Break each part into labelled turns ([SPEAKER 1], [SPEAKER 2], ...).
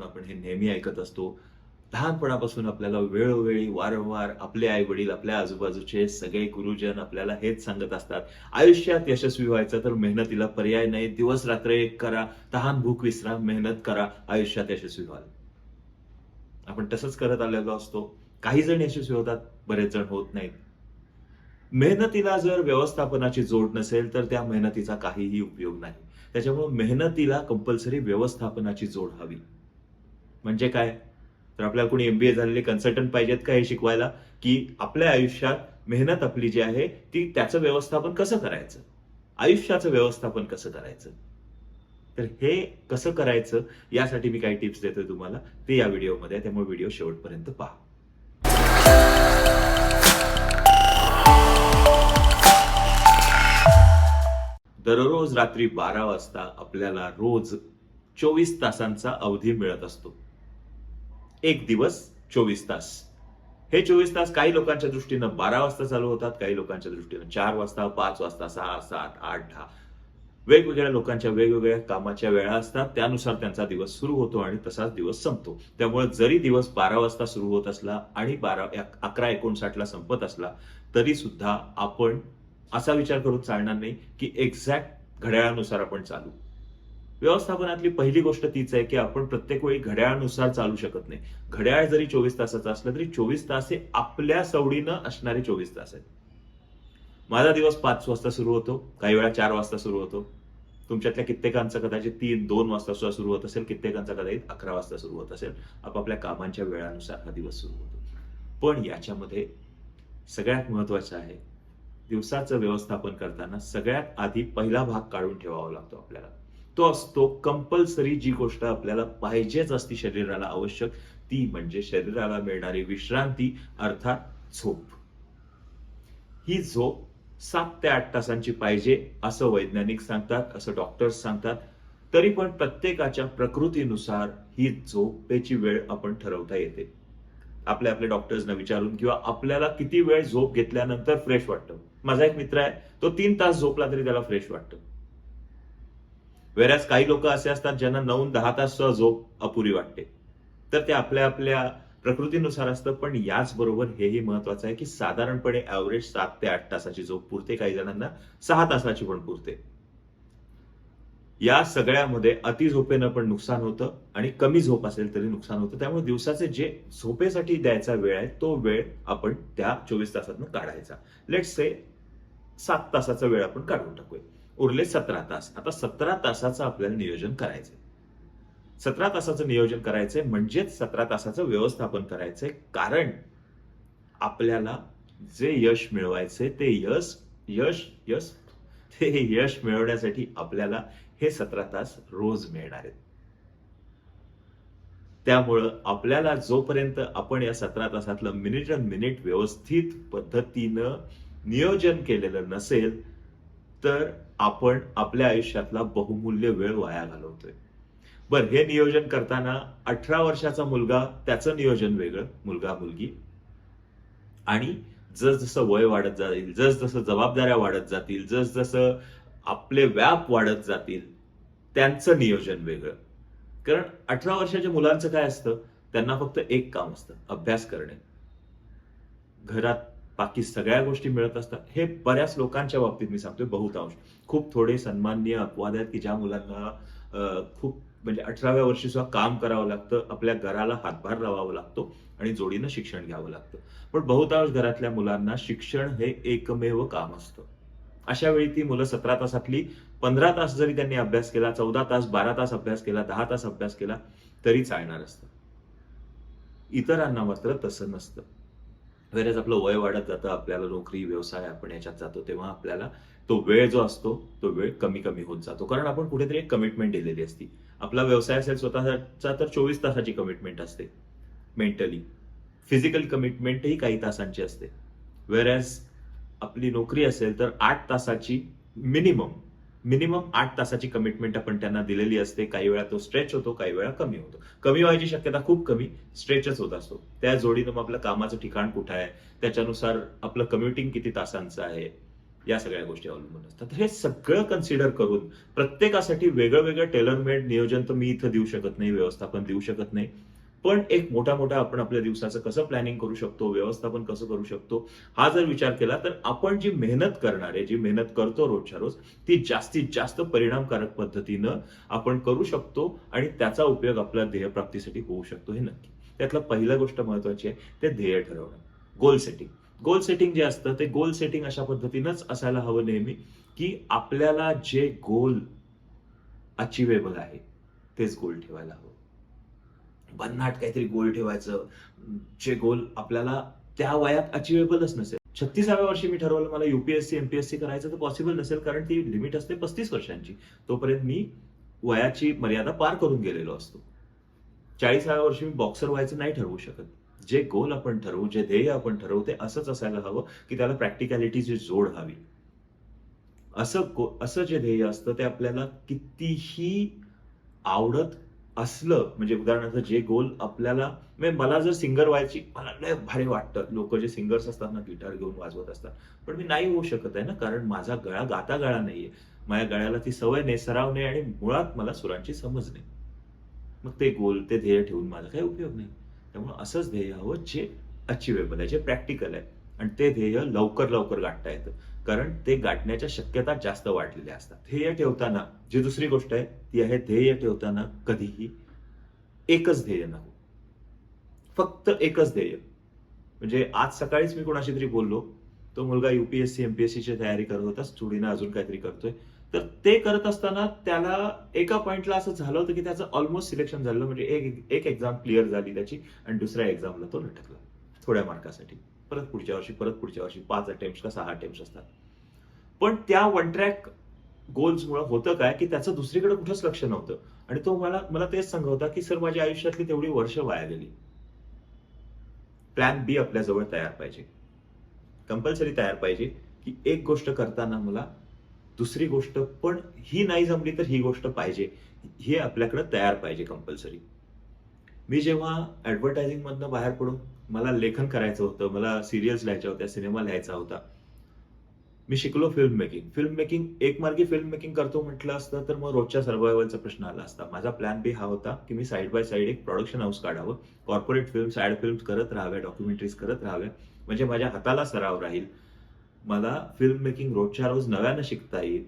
[SPEAKER 1] आपण हे नेहमी ऐकत असतो. लहानपणापासून आपल्याला वेळोवेळी वारंवार आपले आई वडील आपल्या आजूबाजूचे सगळे गुरुजन आपल्याला हेच सांगत असतात. आयुष्यात यशस्वी व्हायचं तर मेहनतीला पर्याय नाही. दिवस रात्र एक करा. तहान भूक विसरा. मेहनत करा. आयुष्यात यशस्वी व्हाल. आपण तसंच करत आलेलो असतो. काही जण यशस्वी होतात. बरेच जण होत नाहीत. मेहनतीला जर व्यवस्थापनाची जोड नसेल तर त्या मेहनतीचा काहीही उपयोग नाही. त्याच्यामुळे मेहनतीला कंपल्सरी व्यवस्थापनाची जोड हवी. म्हणजे काय? तर आपल्याला कोणी एमबीए झालेले कन्सल्टंट पाहिजेत का हे शिकवायला? की आपल्या आयुष्यात मेहनत आपली जी आहे ती त्याचं व्यवस्थापन कसं करायचं? आयुष्याचं व्यवस्थापन कसं करायचं? तर हे कसं करायचं? यासाठी मी काही टिप्स देतोय तुम्हाला. ते या व्हिडिओमध्ये आहे, त्यामुळे व्हिडिओ शेवटपर्यंत पहा. दररोज रात्री बारा वाजता आपल्याला रोज चोवीस तासांचा अवधी मिळत असतो. एक दिवस चोवीस तास. हे चोवीस तास काही लोकांच्या दृष्टीनं बारा वाजता चालू होतात काही लोकांच्या दृष्टीनं चार वाजता पाच वाजता सहा सात आठ दहा. वेगवेगळ्या लोकांच्या वेगवेगळ्या कामाच्या वेळा असतात त्यानुसार त्यांचा दिवस सुरू होतो आणि तसाच दिवस संपतो. त्यामुळे जरी दिवस बारा वाजता सुरू होत असला आणि बारा अकरा एकोणसाठला संपत असला तरी सुद्धा आपण असा विचार करून चालणार नाही की एक्झॅक्ट घड्याळानुसार आपण चालू. व्यवस्थापनातली पहिली गोष्ट तीच आहे की आपण प्रत्येक वेळी घड्याळानुसार चालू शकत नाही. घड्याळ जरी चोवीस तासाचं असलं तरी चोवीस तास हे आपल्या सवडीनं असणारे चोवीस तास आहेत. माझा दिवस पाच वाजता सुरू होतो काही वेळा चार वाजता सुरू होतो. तुमच्यातल्या कित्येकांचा कदाचित तीन दोन वाजता सुद्धा सुरू होत असेल कित्येकांचा कदाचित अकरा वाजता सुरू होत असेल. आपापल्या कामांच्या वेळानुसार हा दिवस सुरू होतो. पण याच्यामध्ये सगळ्यात महत्वाचं आहे दिवसाचं व्यवस्थापन करताना सगळ्यात आधी पहिला भाग काढून ठेवावा लागतो आपल्याला. तो असतो कंपल्सरी जी गोष्ट आपल्याला पाहिजेच असती शरीराला आवश्यक ती म्हणजे शरीराला मिळणारी विश्रांती अर्थात झोप. ही झोप सात ते आठ तासांची पाहिजे असं वैज्ञानिक सांगतात असं डॉक्टर्स सांगतात. तरी पण प्रत्येकाच्या प्रकृतीनुसार ही झोपेची वेळ आपण ठरवता येते. आपल्या आपल्या डॉक्टर्सना विचारून किंवा आपल्याला किती वेळ झोप घेतल्यानंतर फ्रेश वाटतं. माझा एक मित्र आहे तो तीन तास झोपला तरी त्याला फ्रेश वाटतं. वेळाच काही लोक असे असतात ज्यांना नऊ दहा तास झोप अपुरी वाटते. तर ते आपल्या आपल्या प्रकृतीनुसार असतं पण याच बरोबर हेही महत्वाचं आहे की साधारणपणे ऍव्हरेज सात ते आठ तासाची झोप पुरते काही जणांना सहा तासाची पण पुरते. या सगळ्यामध्ये अति झोपेनं पण नुकसान होतं आणि कमी झोप असेल तरी नुकसान होतं. त्यामुळे दिवसाचे जे झोपेसाठी द्यायचा वेळ आहे तो वेळ आपण त्या चोवीस तासातनं काढायचा. लेट से सात तासाचा वेळ आपण काढून टाकूया. उरले सतरा तास. आता सतरा तासाचं आपल्याला नियोजन करायचंय. सतरा तासाचं नियोजन करायचंय म्हणजेच सतरा तासाचं व्यवस्थापन करायचंय. कारण आपल्याला जे यश मिळवायचंय ते यश यश यश ते यश मिळवण्यासाठी आपल्याला हे सतरा तास रोज मिळणार आहेत. त्यामुळं आपल्याला जोपर्यंत आपण या सतरा तासातलं मिनिट अन मिनिट व्यवस्थित पद्धतीनं नियोजन केलेलं नसेल तर आपण आपल्या आयुष्यातला बहुमूल्य वेळ वाया घालवतोय. बर हे नियोजन करताना अठरा वर्षाचा मुलगा त्याचं नियोजन वेगळं मुलगा मुलगी आणि जसजसं वय वाढत जाईल जसजसं जबाबदाऱ्या वाढत जातील जसजसं आपले व्याप वाढत जातील त्यांचं नियोजन वेगळं. कारण अठरा वर्षाच्या मुलांचं काय असतं? त्यांना फक्त एक काम असतं अभ्यास करणे. घरात बाकी सगळ्या गोष्टी मिळत असतात. हे बऱ्याच लोकांच्या बाबतीत मी सांगतोय बहुतांश. खूप थोडे सन्माननीय अपवाद आहेत की ज्या मुलांना खूप म्हणजे अठराव्या वर्षी सुद्धा काम करावं लागतं आपल्या घराला हातभार लावावा लागतो आणि जोडीनं शिक्षण घ्यावं लागतं. पण बहुतांश घरातल्या मुलांना शिक्षण हे एकमेव काम असतं. अशा वेळी ती मुलं सतरा तासातली पंधरा तास जरी त्यांनी अभ्यास केला चौदा तास बारा तास अभ्यास केला दहा तास अभ्यास केला तरी चालणार असतं. इतरांना मात्र तसं नसतं. वेळेस आपलं वय वाढत जातं आपल्याला नोकरी व्यवसाय आपण याच्यात जातो तेव्हा आपल्याला तो वेळ जो असतो तो वेळ कमी कमी होत जातो. कारण आपण कुठेतरी एक कमिटमेंट दिलेली असती. आपला व्यवसाय असेल स्वतःचा तर चोवीस तासाची कमिटमेंट असते. मेंटली फिजिकल कमिटमेंटही काही तासांची असते. वेरॅज आपली नोकरी असेल तर आठ तासाची मिनिमम मिनिमम आठ तासाची कमिटमेंट आपण त्यांना दिलेली असते. काही वेळा तो स्ट्रेच होतो काही वेळा कमी होतो. कमी व्हायची शक्यता खूप कमी स्ट्रेचच होत असतो. त्या जोडीनं मग आपलं कामाचं ठिकाण कुठं आहे? त्याच्यानुसार आपलं कम्युटिंग किती तासांचं आहे? या सगळ्या गोष्टी अवलंबून असतात. हे सगळं कन्सिडर करून प्रत्येकासाठी वेगळं वेगळं टेलरमेड नियोजन तर मी इथं देऊ शकत नाही व्यवस्थापन देऊ शकत नाही. पण एक मोठा मोठा आपण आपल्या दिवसाचं कसं प्लॅनिंग करू शकतो व्यवस्थापन कसं करू शकतो हा जर विचार केला तर आपण जी मेहनत करणार आहे जी मेहनत करतो रोजच्या रोज ती जास्तीत जास्त परिणामकारक पद्धतीनं आपण करू शकतो आणि त्याचा उपयोग आपल्या ध्येयप्राप्तीसाठी होऊ शकतो हे नक्की. त्यातलं पहिलं गोष्ट महत्वाची आहे ते ध्येय ठरवणं. गोल सेटिंग गोल सेटिंग जे असतं ते गोल सेटिंग अशा पद्धतीनंच असायला हवं नेहमी की आपल्याला जे गोल अचिवेबल आहे तेच गोल ठेवायला हवं. भन्नाट काहीतरी गोल ठेवायचं. जे गोल आपल्याला त्या वयात अचिवेबलच नसेल. छत्तीसाव्या वर्षी मी ठरवलं मला युपीएससी एमपीएससी करायचं तर पॉसिबल नसेल कारण ती लिमिट असते पस्तीस वर्षांची. तोपर्यंत मी वयाची मर्यादा पार करून गेलेलो असतो. चाळीसाव्या वर्षी मी बॉक्सर व्हायचं नाही ठरवू शकत. जे गोल आपण ठरवू जे ध्येय आपण ठरवू ते असंच असायला हवं की त्याला प्रॅक्टिकॅलिटीची जोड हवी. असं असं जे ध्येय असतं ते आपल्याला कितीही आवडत असलं म्हणजे उदाहरणार्थ जे गोल आपल्याला म्हणजे मला जर सिंगर व्हायची मला लय भारी वाटतं. लोक जे सिंगर्स असतात ना गिटार घेऊन वाजवत असतात. पण मी नाही होऊ शकत आहे ना कारण माझा गळा गाता गळा नाहीये. माझ्या गळ्याला ती सवय नाही सराव नाही आणि मुळात मला सुरांची समज नाही. मग ते गोल ते ध्येय ठेवून माझा काही उपयोग नाही. त्यामुळे असंच ध्येय हवं जे अचिवेबल आहे जे प्रॅक्टिकल आहे. आणि ते ध्येय लवकर लवकर गाठता येतं. कारण ते गाठण्याच्या शक्यता जास्त वाढलेल्या असतात. ध्येय ठेवताना जी दुसरी गोष्ट आहे ती आहे ध्येय ठेवताना कधीही एकच ध्येय नको. फक्त एकच ध्येय. म्हणजे आज सकाळीच मी कोणाशी तरी बोललो तो मुलगा युपीएससी एमपीएससीची तयारी करत होता स्टुडीनं अजून काहीतरी करतोय. तर ते करत असताना त्याला एका पॉइंटला असं झालं होतं की त्याचं ऑलमोस्ट सिलेक्शन झालं म्हणजे एक एक एक्झाम क्लिअर झाली त्याची आणि दुसऱ्या एक्झामला तो लटकला थोड्या मार्कासाठी परत पुढच्या वर्षी परत पुढच्या वर्षी. पाच अटेम्प्ट का सहा अटेम्प्ट असतात. पण त्या वन ट्रॅक गोल्समुळे होतं काय की त्याचं दुसरीकडे कुठंच लक्ष नव्हतं. आणि तो मला मला तेच सांगत होता की सर माझ्या आयुष्यातली तेवढी वर्ष वाया गेली. प्लॅन बी आपल्याजवळ तयार पाहिजे. कंपल्सरी तयार पाहिजे की एक गोष्ट करताना मला दुसरी गोष्ट पण ही नाही जमली तर ही गोष्ट पाहिजे. हे आपल्याकडे तयार पाहिजे कंपल्सरी मी जेव्हा ॲडव्हर्टायझिंगमधनं बाहेर पडून मला लेखन करायचं होतं मला सिरियल्स लिहायच्या होत्या सिनेमा लिहायचा होता. मी शिकलो फिल्म मेकिंग फिल्म मेकिंग एक मार्गी फिल्म मेकिंग करतो म्हटलं असतं तर मग रोजच्या सर्व्हायवलचा प्रश्न आला असता. माझा प्लॅन बी हा होता की मी साईड बाय साईड एक प्रोडक्शन हाऊस काढावं. कॉर्पोरेट फिल्म साईड फिल्म करत राहाव्या डॉक्युमेंटरीज करत राहाव्या म्हणजे माझ्या हाताला सराव राहील. मला फिल्म मेकिंग रोजच्या रोज नव्यानं शिकता येईल.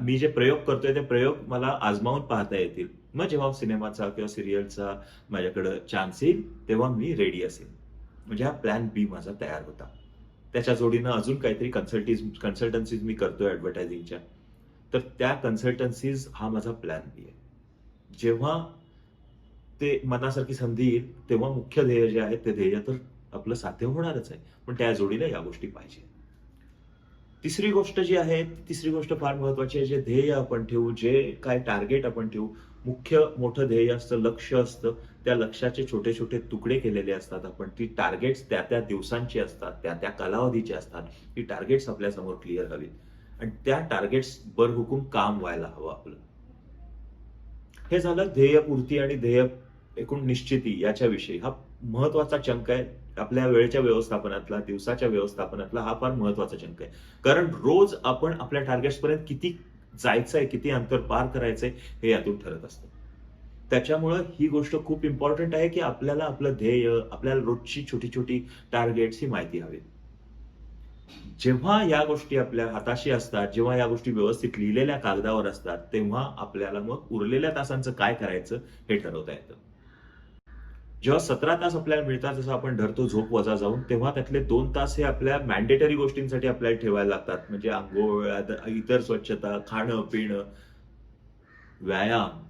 [SPEAKER 1] मी जे प्रयोग करतोय ते प्रयोग मला आजमावून पाहता येतील. मग जेव्हा सिनेमाचा किंवा सिरियलचा माझ्याकडं चान्स येईल तेव्हा मी रेडी असेल. म्हणजे हा प्लॅन बी माझा तयार होता. त्याच्या जोडीनं अजून काहीतरी कन्सल्टीज कन्सल्टन्सीज मी करतोय ॲडव्हर्टायझिंगच्या तर त्या कन्सल्टन्सीज हा माझा प्लॅन बी आहे. जेव्हा ते मनासारखी संधी येईल तेव्हा मुख्य ध्येय जे आहे ते ध्येय तर आपलं साध्य होणारच आहे. पण त्या जोडीला या गोष्टी पाहिजे. तिसरी गोष्ट जी आहे तिसरी गोष्ट फार महत्वाची आहे जे ध्येय आपण ठेवू जे काय टार्गेट आपण ठेवू मुख्य मोठं ध्येय असतं लक्ष असतं त्या लक्ष्याचे छोटे छोटे तुकडे केलेले असतात आपण. ती टार्गेट्स त्या त्या दिवसांची असतात त्या त्या कालावधीची असतात. ती टार्गेट्स आपल्यासमोर क्लिअर हवीत. आणि त्या टार्गेट्स बर हुकूम काम व्हायला हवं आपलं. हे झालं ध्येयपूर्ती आणि ध्येय एकूण निश्चिती याच्याविषयी. हा महत्त्वाचा चंक आहे. आपल्या वेळेच्या व्यवस्थापनातला दिवसाच्या व्यवस्थापनातला हा फार महत्त्वाचा चंक आहे. कारण रोज आपण आपल्या टार्गेट्स पर्यंत किती आहे किती अंतर पार करायचंय हे यातून ठरत असतं. त्याच्यामुळं ही गोष्ट खूप इम्पॉर्टंट आहे की आपल्याला आपलं ध्येय आपल्याला रोजची छोटी छोटी टार्गेट्स ही माहिती हवी. जेव्हा या गोष्टी आपल्या हाताशी असतात जेव्हा या गोष्टी व्यवस्थित लिहिलेल्या कागदावर असतात तेव्हा आपल्याला मग उरलेल्या तासांचं काय करायचं हे ठरवता येतं. जेव्हा सतरा तास आपल्याला मिळतात जसं आपण धरतो झोप वजा जाऊन तेव्हा त्यातले दोन तास हे आपल्या मॅन्डेटरी गोष्टींसाठी आपल्याला ठेवायला लागतात. म्हणजे आंघोळ इतर स्वच्छता खाणं पिणं व्यायाम.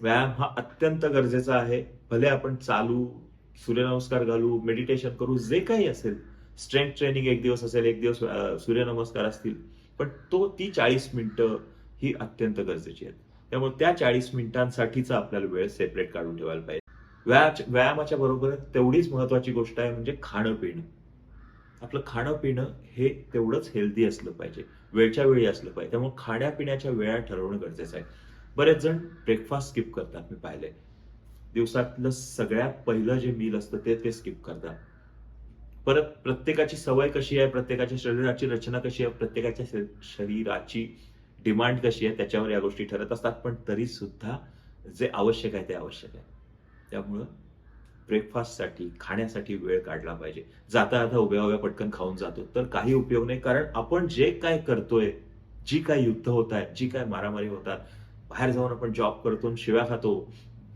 [SPEAKER 1] व्यायाम हा अत्यंत गरजेचा आहे. भले आपण चालू सूर्यनमस्कार घालू मेडिटेशन करू जे काही असेल स्ट्रेंथ ट्रेनिंग एक दिवस असेल एक दिवस सूर्यनमस्कार असतील पण तो ती चाळीस मिनिटं ही अत्यंत गरजेची आहेत. त्यामुळे त्या चाळीस मिनिटांसाठीचा आपल्याला वेळ सेपरेट काढून ठेवायला पाहिजे. व्यायाम व्यायामाच्या बरोबर तेवढीच महत्वाची गोष्ट आहे म्हणजे खाणं पिणं. आपलं खाणं पिणं हे तेवढंच हेल्दी असलं पाहिजे. वेळच्या वेळी असलं पाहिजे. त्यामुळे खाण्यापिण्याच्या वेळा ठरवणं गरजेचं आहे. बरेच जण ब्रेकफास्ट स्किप करतात मी पाहिले दिवसातलं सगळ्यात पहिलं जे मील असतं ते ते स्किप करतात. परत प्रत्येकाची सवय कशी आहे? प्रत्येकाच्या शरीराची रचना कशी आहे? प्रत्येकाच्या शरीराची डिमांड कशी आहे? त्याच्यावर या गोष्टी ठरत असतात. पण तरी सुद्धा जे आवश्यक आहे ते आवश्यक आहे. त्यामुळं ब्रेकफास्टसाठी खाण्यासाठी वेळ काढला पाहिजे. जाता जाता उभ्या उभ्या पटकन खाऊन जातो. तर काही उपयोग नाही कारण आपण जे काय करतोय जी काय युद्ध होत आहेत जी काय मारामारी होतात बाहेर जाऊन आपण जॉब करतो शिव्या खातो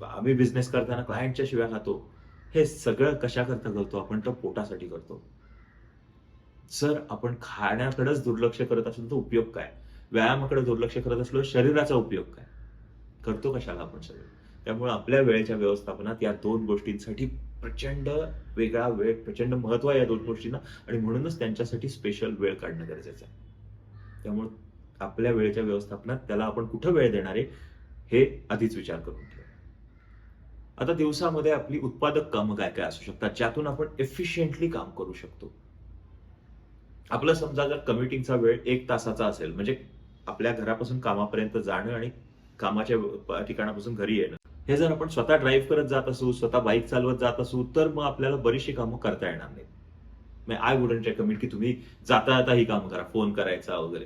[SPEAKER 1] आम्ही बिझनेस करताना क्लायंटच्या शिव्या खातो हे सगळं कशाकरता करतो आपण तर पोटासाठी करतो. जर आपण खाण्याकडेच दुर्लक्ष करत असलो तर उपयोग काय? व्यायामाकडे दुर्लक्ष करत असलो शरीराचा उपयोग काय? करतो कशाला आपण सगळं त्यामुळे आपल्या वेळेच्या व्यवस्थापनात या दोन गोष्टींसाठी प्रचंड वेगळा वेळ प्रचंड महत्त्व आहे या दोन गोष्टींना. आणि म्हणूनच त्यांच्यासाठी स्पेशल वेळ काढणं गरजेचं आहे. त्यामुळे आपल्या वेळेच्या व्यवस्थापनात त्याला आपण कुठं वेळ देणार आहे हे आधीच विचार करून ठेवा. आता दिवसामध्ये आपली उत्पादक कामं काय काय असू शकतात ज्यातून आपण एफिशियंटली काम करू शकतो. आपलं समजा जर कमिटिंगचा वेळ एक तासाचा असेल म्हणजे आपल्या घरापासून कामापर्यंत जाणं आणि कामाच्या ठिकाणापासून घरी येणं. हे जर आपण स्वतः ड्राईव्ह करत जात असू स्वतः बाईक चालवत जात असू तर मग आपल्याला बरीचशी कामं करता येणार नाहीत. आय वुडंट रेकमेंड की तुम्ही जाता जाता ही कामं करा फोन करायचा वगैरे.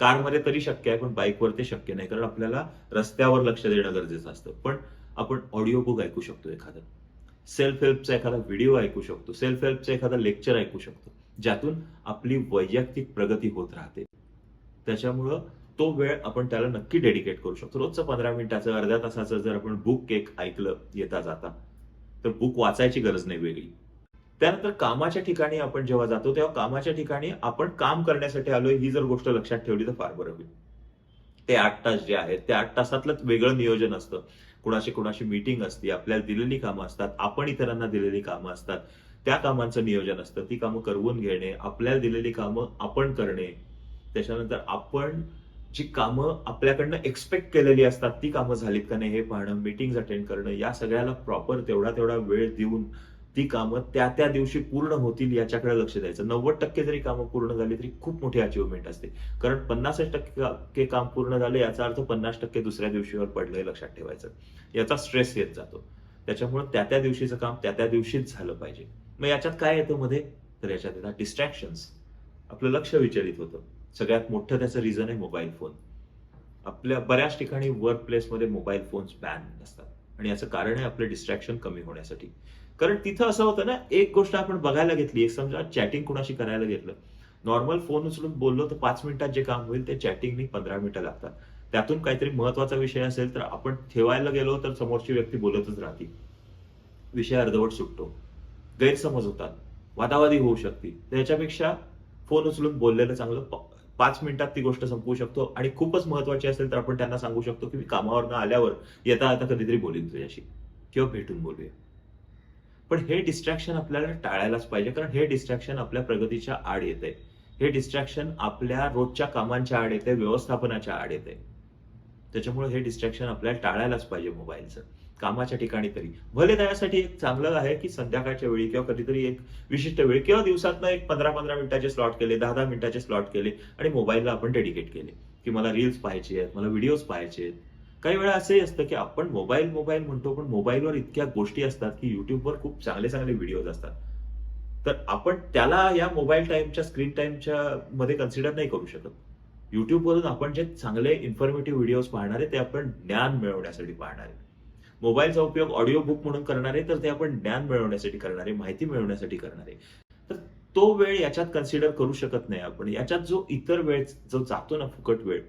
[SPEAKER 1] कारमध्ये तरी शक्य आहे पण बाईकवर ते शक्य नाही कारण आपल्याला रस्त्यावर लक्ष देणं गरजेचं असतं. पण आपण ऑडिओ बुक ऐकू शकतो एखादं. सेल्फ हेल्पचा एखादा व्हिडिओ ऐकू शकतो. सेल्फ हेल्पचा एखादा लेक्चर ऐकू शकतो. ज्यातून आपली वैयक्तिक प्रगती होत राहते. त्याच्यामुळं तो वेळ आपण त्याला नक्की डेडिकेट करू शकतो. रोजचं पंधरा मिनिटाचं अर्ध्या तासाचं जर आपण बुक एक ऐकलं येता जाता तर बुक वाचायची गरज नाही वेगळी. त्यानंतर कामाच्या ठिकाणी आपण जेव्हा जातो तेव्हा कामाच्या ठिकाणी आपण काम करण्यासाठी आलोय ही जर गोष्ट लक्षात ठेवली तर फार बरं होईल. ते आठ तास जे आहेत त्या आठ तासातलं वेगळं नियोजन असतं. कुणाशी कुणाशी मीटिंग असते आपल्याला दिलेली कामं असतात आपण इतरांना दिलेली कामं असतात. त्या कामांचं नियोजन असतं. ती कामं करवून घेणे आपल्याला दिलेली कामं आपण करणे त्याच्यानंतर आपण जी कामं आपल्याकडनं एक्सपेक्ट केलेली असतात ती कामं झालीत का नाही हे पाहणं मीटिंग अटेंड करणं या सगळ्याला प्रॉपर तेवढा तेवढा वेळ देऊन ती कामं त्या त्या दिवशी पूर्ण होतील याच्याकडे लक्ष द्यायचं. नव्वद टक्के जरी कामं पूर्ण झाली तरी खूप मोठी अचिव्हमेंट असते. कारण पन्नास टक्के काम पूर्ण झाले याचा अर्थ पन्नास टक्के दुसऱ्या दिवशीवर पडलंय लक्षात ठेवायचं. याचा स्ट्रेस येत जातो. त्याच्यामुळे त्या त्या दिवशीचं काम त्या त्या दिवशीच झालं पाहिजे. मग याच्यात काय येतं मध्ये? तर याच्यात येतात डिस्ट्रॅक्शन्स आपलं लक्ष विचलित होतं. सगळ्यात मोठं त्याचं रिझन आहे मोबाईल फोन आपल्या बऱ्याच ठिकाणी वर्क प्लेसमध्ये मोबाईल फोन्स बॅन असतात आणि याचं कारण आहे आपलं डिस्ट्रॅक्शन कमी होण्यासाठी. कारण तिथं असं होतं ना एक गोष्ट आपण बघायला घेतली एक समजा चॅटिंग कुणाशी करायला घेतलं. नॉर्मल फोन उचलून बोललो तर पाच मिनिटात जे काम होईल ते चॅटिंगनी पंधरा मिनिटं लागतात. त्यातून काहीतरी महत्त्वाचा विषय असेल तर आपण ठेवायला गेलो तर समोरची व्यक्ती बोलतच राहते. विषय अर्धवट सुटतो. गैरसमज होतात. वादावादी होऊ शकते. त्याच्यापेक्षा फोन उचलून बोललेलं चांगलं पाच मिनिटात ती गोष्ट संपवू शकतो आणि खूपच महत्वाची असेल तर आपण त्यांना सांगू शकतो की मी कामावरनं आल्यावर येता आता कधीतरी बोलीन तुझ्याशी किंवा भेटून बोलूया. पण हे डिस्ट्रॅक्शन आपल्याला टाळायलाच पाहिजे कारण हे डिस्ट्रॅक्शन आपल्या प्रगतीच्या आड येते हे डिस्ट्रॅक्शन आपल्या रोजच्या कामांच्या आड येते व्यवस्थापनाच्या आड येते त्याच्यामुळे हे डिस्ट्रॅक्शन आपल्याला टाळायलाच पाहिजे मोबाईलचं. कामाच्या ठिकाणी तरी. भले त्यासाठी एक चांगलं आहे की संध्याकाळच्या वेळी किंवा कधीतरी एक विशिष्ट वेळ किंवा दिवसातनं एक पंधरा पंधरा मिनिटाचे स्लॉट केले दहा दहा मिनिटाचे स्लॉट केले आणि मोबाईलला आपण डेडिकेट केले की मला रील्स पाहायचे आहेत मला व्हिडिओज पाहायचे आहेत. काही वेळा असंही असतं की आपण मोबाईल मोबाईल म्हणतो पण मोबाईलवर इतक्या गोष्टी असतात की युट्यूबवर खूप चांगले चांगले व्हिडिओज असतात. तर आपण त्याला या मोबाईल टाईमच्या स्क्रीन टाइमच्या मध्ये कन्सिडर नाही करू शकत. युट्यूबवरून आपण जे चांगले इन्फॉर्मेटिव्ह व्हिडिओज पाहणार आहे ते आपण ज्ञान मिळवण्यासाठी पाहणार. आहे मोबाईलचा उपयोग ऑडिओ बुक म्हणून करणारे तर ते आपण ज्ञान मिळवण्यासाठी करणारे माहिती मिळवण्यासाठी करणारे. तर तो वेळ याच्यात कन्सिडर करू शकत नाही आपण. याच्यात जो इतर वेळ जो जातो ना फुकट वेळ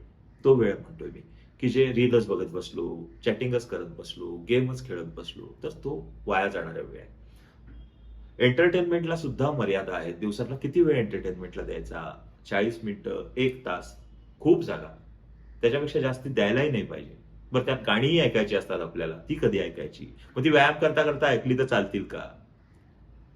[SPEAKER 1] तो वेळ म्हणतोय मी. की जे रीलच बघत बसलो चॅटिंगच करत बसलो गेमच खेळत बसलो तर तो वाया जाणारा वेळ आहे. एंटरटेनमेंटला सुद्धा मर्यादा आहे दिवसातला किती वेळ एंटरटेनमेंटला द्यायचा? चाळीस मिनिटं एक तास खूप जागा. त्याच्यापेक्षा जास्ती द्यायलाही नाही पाहिजे. बरं त्यात गाणीही ऐकायची असतात आपल्याला. ती कधी ऐकायची? मग ती व्यायाम करता करता ऐकली तर चालतील का?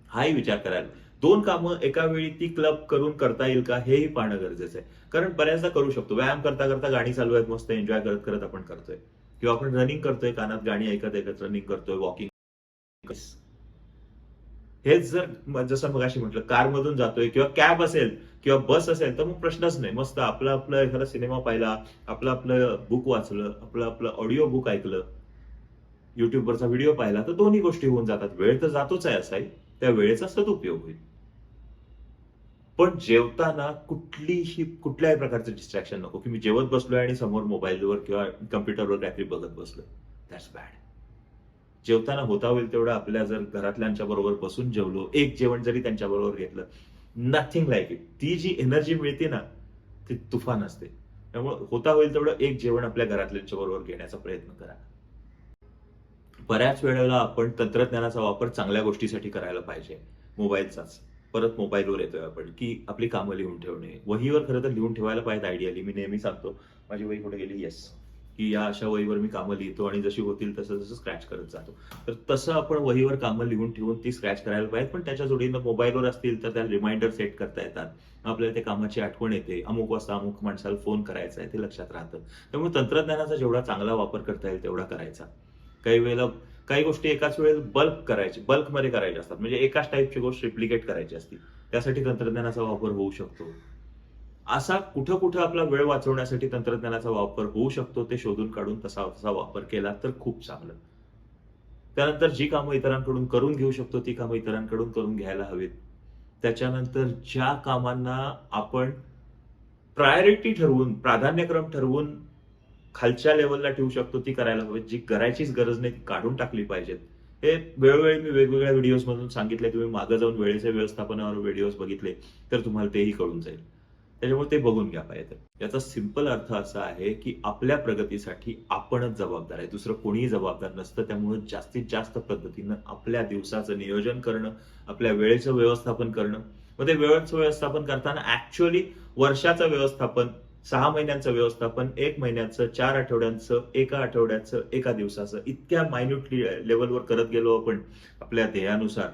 [SPEAKER 1] हाही विचार करायला. दोन कामं एका वेळी ती क्लब करून करता येईल का? हेही पाहणं गरजेचं आहे. कारण बऱ्याचदा करू शकतो. व्यायाम करता करता गाणी चालू आहेत मस्त एन्जॉय करत करत आपण करतोय. किंवा आपण रनिंग करतोय कानात गाणी ऐकत ऐकत रनिंग करतोय वॉकिंग हेच जर म- जसं मगाशी म्हटलं कारमधून जातोय किंवा कॅब असेल किंवा बस असेल तर मग प्रश्नच नाही. मस्त आपलं आपलं एखादा सिनेमा पाहिला आपलं आपलं बुक वाचलं आपलं आपलं ऑडिओ बुक ऐकलं युट्यूबवरचा व्हिडिओ पाहिला तर दोन्ही गोष्टी होऊन जातात. वेळ तर जातोच आहे असाही. त्या वेळेचा सदुपयोग होईल. पण जेवताना कुठलीही कुठल्याही प्रकारचं डिस्ट्रॅक्शन नको. की मी जेवत बसलोय आणि समोर मोबाईलवर किंवा कम्प्युटरवर काहीतरी बघत बसलोय. दॅट्स बॅड जेवताना होता होईल तेवढं आपल्या जर घरातल्यांच्या बरोबर बसून जेवलो एक जेवण जरी त्यांच्या बरोबर घेतलं नथिंग लाईक इट ती जी एनर्जी मिळते ना ती तुफान असते. त्यामुळे होता होईल तेवढं एक जेवण आपल्या घरातल्यांच्या बरोबर घेण्याचा प्रयत्न करा. बऱ्याच वेळेला आपण तंत्रज्ञानाचा वापर चांगल्या गोष्टीसाठी करायला पाहिजे. मोबाईलचाच. परत मोबाईलवर येतोय आपण की आपली कामं लिहून ठेवणे. वहीवर खरं तर लिहून ठेवायला पाहिजे आयडियाली मी नेहमी सांगतो माझी वही कुठे गेली? येस की या अशा वहीवर मी कामं लिहितो आणि जशी होतील तसं जसं स्क्रॅच करत जातो. तर तसं आपण वहीवर कामं लिहून ठेवून ती स्क्रॅच करायला पाहिजे पण त्याच्या जोडीनं मोबाईलवर असतील तर त्याला रिमाइंडर सेट करता येतात. आपल्याला त्या कामाची आठवण येते. अमुक वाजता अमुक माणसाला फोन करायचा आहे ते लक्षात राहतं. त्यामुळे तंत्रज्ञानाचा जेवढा चांगला वापर करता येईल तेवढा करायचा. काही वेळेला काही गोष्टी एकाच वेळेस बल्क करायची बल्कमध्ये करायच्या असतात. म्हणजे एकाच टाईपची गोष्ट रिप्लिकेट करायची असते. त्यासाठी तंत्रज्ञानाचा वापर होऊ शकतो. असा कुठं कुठं आपला वेळ वाचवण्यासाठी तंत्रज्ञानाचा वापर होऊ शकतो ते शोधून काढून तसा तसा वापर केला तर खूप चांगलं. त्यानंतर जी कामं इतरांकडून करून घेऊ शकतो ती कामं इतरांकडून करून घ्यायला हवीत. त्याच्यानंतर ज्या कामांना आपण प्रायोरिटी ठरवून प्राधान्यक्रम ठरवून खालच्या लेवलला ठेवू शकतो ती करायला हवी जी करायचीच गरज नाही ती काढून टाकली पाहिजेत. हे वेळोवेळी मी वेगवेगळ्या व्हिडिओज मधून सांगितले. तुम्ही मागे जाऊन वेळेच्या व्यवस्थापनावर व्हिडिओज बघितले तर तुम्हाला तेही कळून जाईल. त्याच्यामुळे ते बघून घ्या पाहिजे. याचा सिंपल अर्थ असा आहे की आपल्या प्रगतीसाठी आपणच जबाबदार आहे. दुसरं कोणीही जबाबदार नसतं. त्यामुळे जास्तीत जास्त पद्धतीनं आपल्या दिवसाचं नियोजन करणं आपल्या वेळेचं व्यवस्थापन करणं. मग ते वेळेचं व्यवस्थापन करताना ऍक्च्युअली वर्षाचं व्यवस्थापन सहा महिन्यांचं व्यवस्थापन एक महिन्याचं चार आठवड्यांचं एका आठवड्याचं एका दिवसाचं इतक्या मायन्युटली लेवलवर करत गेलो आपण आपल्या ध्येयानुसार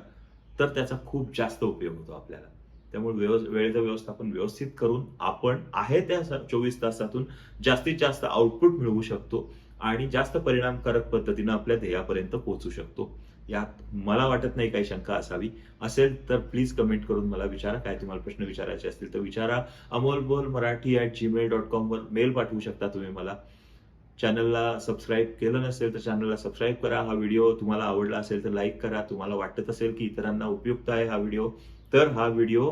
[SPEAKER 1] तर त्याचा खूप जास्त उपयोग होतो आपल्याला. त्यामुळे वेळेचं व्यवस्थापन व्यवस्थित करून आपण आहे त्या चोवीस तासातून जास्तीत जास्त आउटपुट मिळवू शकतो आणि जास्त परिणामकारक पद्धतीनं आपल्या ध्येयापर्यंत पोहोचू शकतो. यात मला वाटत नाही काही शंका असावी. असेल तर प्लीज कमेंट करून मला विचारा. काय तुम्हाला प्रश्न विचारायचे असतील तर विचारा. Amol Bol Marathi at Gmail dot कॉमवर mail पाठवू शकता तुम्ही मला. चॅनलला सबस्क्राईब केलं नसेल तर चॅनलला सबस्क्राईब करा. हा व्हिडिओ तुम्हाला आवडला असेल तर लाईक करा. तुम्हाला वाटत असेल की इतरांना उपयुक्त आहे हा व्हिडिओ तर हा व्हिडिओ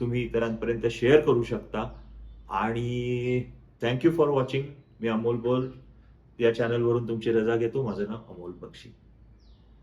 [SPEAKER 1] तुम्ही इतरांपर्यंत शेअर करू शकता. आणि थँक्यू फॉर वॉचिंग मी अमोल बोल. या चॅनलवरून तुमची रजा घेतो. माझं नाव अमोल बक्षी.